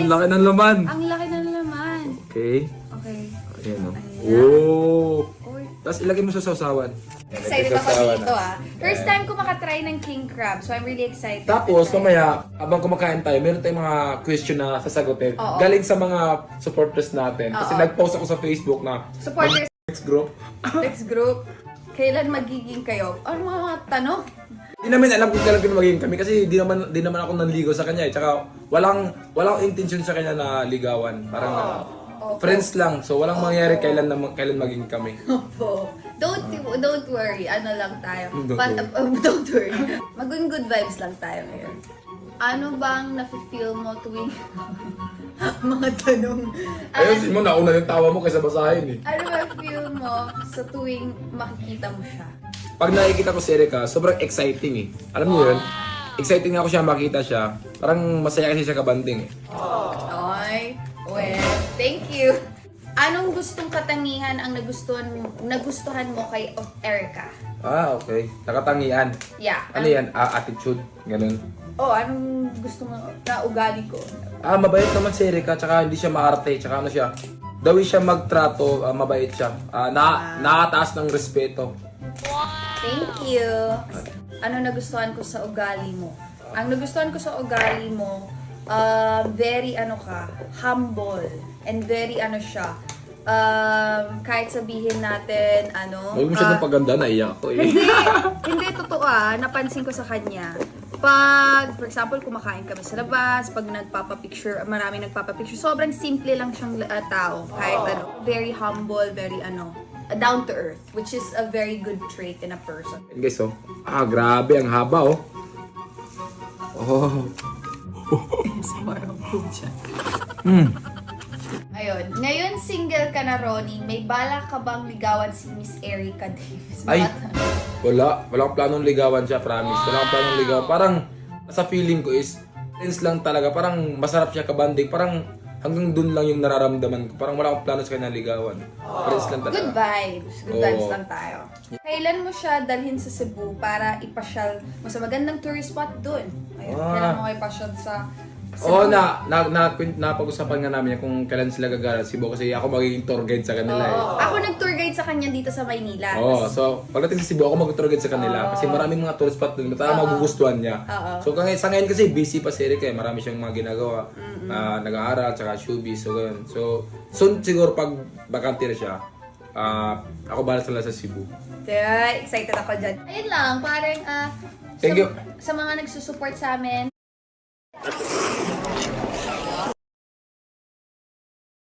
Ang laki ng laman. Ang laki ng laman. Okay. Okay. Ayan o. Ayan. Oh. Oy. Tapos ilagay mo sa sausawan. Excited ako dito ah. First time ko makatry ng king crab, so I'm really excited. Tapos, mamaya, habang kumakain tayo, meron tayong mga question na sasagutin. Oo. Galing sa mga supporters natin. Kasi Oo. nag-post ako sa Facebook na Supporters next group. next group, kailan magiging kayo? Ano mga tanong? Hindi namin alam kung kailan magiging kami kasi di naman di naman ako nanligaw sa kanya eh. Tsaka walang walang intention sa kanya na ligawan. Parang ah, Opo. friends lang. So walang mangyari kailan na kailan maging kami. Opo. Don't don't worry, ano lang tayo. Don't But, worry. uh, don't worry. Maging good vibes lang tayo ngayon. Ano bang nafe-feel mo tuwing mga tanong? Ano, Ayun, mo nauna yung tawa mo kaysa basahin eh. ano ba feel mo sa tuwing makikita mo siya? Pag nakikita ko si Erika, sobrang exciting eh. Alam niyo yun? Exciting ako siya makita siya. Parang masaya kasi siya kabanding eh. Oy, well, thank you. Anong gustong katangihan ang nagustuhan nagustuhan mo kay Erica? Ah, okay. Nakatangian. Yeah. Ano yan? Ah, attitude. Ganun. Oh, anong gusto mo na ugali ko? Ah, mabait naman si Erika, tsaka hindi siya maarte, tsaka ano siya, dawi siya magtrato, ah, mabait siya. Ah, na, nakataas ng respeto. Thank you. Ano nagustuhan ko sa ugali mo? Ang nagustuhan ko sa ugali mo, uh, very ano ka, humble. And very ano siya, um, kahit sabihin natin, ano, Huwag mo siya ah, ng paganda, naiyak ko eh. hindi, hindi totoo ah. Napansin ko sa kanya. Pag, for example, kumakain kami sa labas, pag nagpapapicture, maraming nagpapapicture, sobrang simple lang siyang ah, tao. Kahit ano, very humble, very ano, down to earth, which is a very good trait in a person. And guys, oh. Ah, grabe, ang haba, oh. Oh. Hmm. Ayun. Ngayon, single ka na, Ronnie. May bala ka bang ligawan si Miss Erica Davis? Ay. Wala. Wala akong planong ligawan siya, promise. Wala akong planong ligawan. Parang, sa feeling ko is, friends lang talaga. Parang, masarap siya kabanding. Parang, hanggang dun lang yung nararamdaman ko. Parang wala akong plano sa kanya ligawan. Friends lang talaga. Good vibes. Good Oo. vibes lang tayo. Kailan mo siya dalhin sa Cebu para ipasyal mo sa magandang tourist spot doon? Ayun, Ah. kailan mo ipasyal sa Oo, na, na, na, napag-usapan nga namin kung kailan sila gagala sa Cebu kasi ako magiging tour guide sa kanila eh. Oo. Ako nag-tour guide sa kanya dito sa Maynila. Oo, so pagdating sa Cebu, ako mag-tour guide sa kanila kasi maraming mga tourist spot doon na magugustuhan niya. So kaya sa ngayon kasi busy pa si Eric eh, marami siyang mga ginagawa. na nag-aaral, tsaka showbiz, so ganun. So, soon siguro pag bakante na siya, ah, ako bala sila sa Cebu. Kaya excited ako dyan. Ayun lang, parang ah, Thank sa, you. sa mga nagsusupport sa amin,